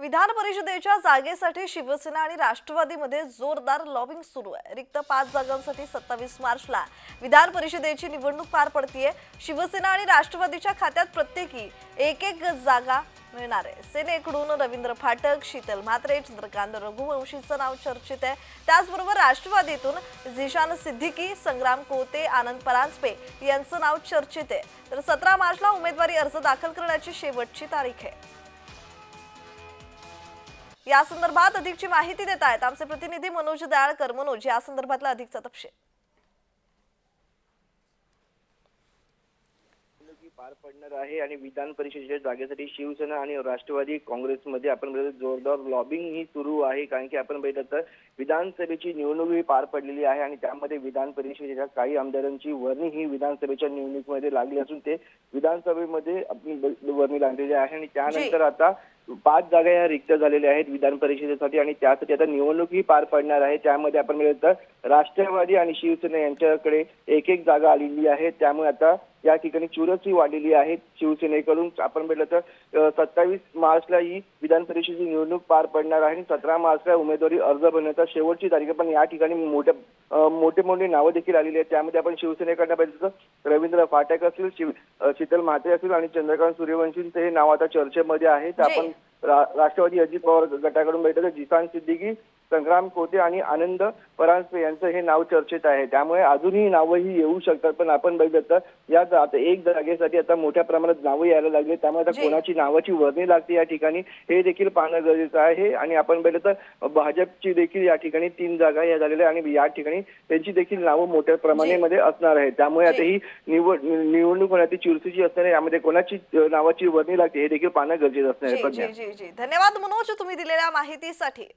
विधान परिषदेच्या जागेसाठी शिवसेना आणि राष्ट्रवादीमध्ये जोरदार लॉबिंग सुरू आहे. रिक्त पाच जागांसाठी सत्तावीस मार्चला विधान परिषदेची निवडणूक पार पडतीये. शिवसेना आणि राष्ट्रवादीच्या खात्यात प्रत्येकी एक एक जागा मिळणार आहे. सेनेकडून रवींद्र फाटक शीतल म्हात्रे चंद्रकांत रघुवंशीचं नाव चर्चित आहे. त्याचबरोबर राष्ट्रवादीतून झिशान सिद्दीकी संग्राम कोते आनंद परांजपे यांचं नाव चर्चित आहे. तर सतरा मार्चला उमेदवारी अर्ज दाखल करण्याची शेवटची तारीख आहे. या संदर्भात अधिकची माहिती देत आहेत आमचे प्रतिनिधी मनोज दयाळकर. मनोज या संदर्भातला अधिकचा तपशील. पार पडणार आहे आणि विधान परिषदेच्या जागेसाठी शिवसेना आणि राष्ट्रवादी काँग्रेसमध्ये आपण बघितलं जोरदार लॉबिंग ही सुरू आहे. कारण की आपण बघितलं तर विधानसभेची निवडणूक ही पार पडलेली आहे आणि त्यामध्ये विधान परिषदेच्या काही आमदारांची वर्णी ही विधानसभेच्या निवडणुकीमध्ये लागली असून ते विधानसभेमध्ये वर्णी लागलेली आहे. आणि त्यानंतर आता पाच जागा या रिक्त झालेल्या आहेत विधान परिषदेसाठी आणि त्यासाठी आता निवडणूकही पार पडणार आहे. त्यामध्ये आपण तर राष्ट्रवादी आणि शिवसेना यांच्याकडे एक एक जागा आलेली आहे. त्यामुळे आता या ठिकाणी चुरसही वाढलेली आहे शिवसेनेकडून आपण म्हटलं तर सत्तावीस मार्चला ही विधान परिषदेची निवडणूक पार पडणार आहे आणि सतरा मार्चला उमेदवारी अर्ज भरण्याचा शेवटची तारीख. पण या ठिकाणी मोठ्या मोठे मोठे नावं देखील आलेली आहेत त्यामध्ये आपण शिवसेनेकडनं पाहिजे तर रवींद्र फाटक असतील शिव शीतल म्हात्रे असतील आणि चंद्रकांत सूर्यवंशींचं हे नाव आता चर्चेमध्ये आहे तर जी. आपण रा- राष्ट्रवादी अजित पवार गटाकडून तर जिसान सिद्दीकी संग्राम कोते आणि आनंद परांजपे यांचं हे नाव चर्चेत आहे. त्यामुळे अजूनही नावंही येऊ शकतात पण आपण बघितलं तर या आता एक जागेसाठी आता मोठ्या प्रमाणात नावं यायला लागले. त्यामुळे आता जी. कोणाची नावाची वर्णी लागते या ठिकाणी हे देखील पाहणं गरजेचं आहे. आणि आपण बघितलं तर भाजपची देखील या ठिकाणी तीन जागा या झालेल्या आणि या ठिकाणी त्यांची देखील नावं मोठ्या प्रमाणामध्ये असणार आहे त्यामुळे आता. ही निवड निवडणूक होण्याची चुरशीची असणार आहे. यामध्ये कोणाची नावाची वर्णी लागते हे देखील पाहणं गरजेचं असणार आहे जी. जी धन्यवाद मनोज तुम्ही दिलेल्या माहितीसाठी.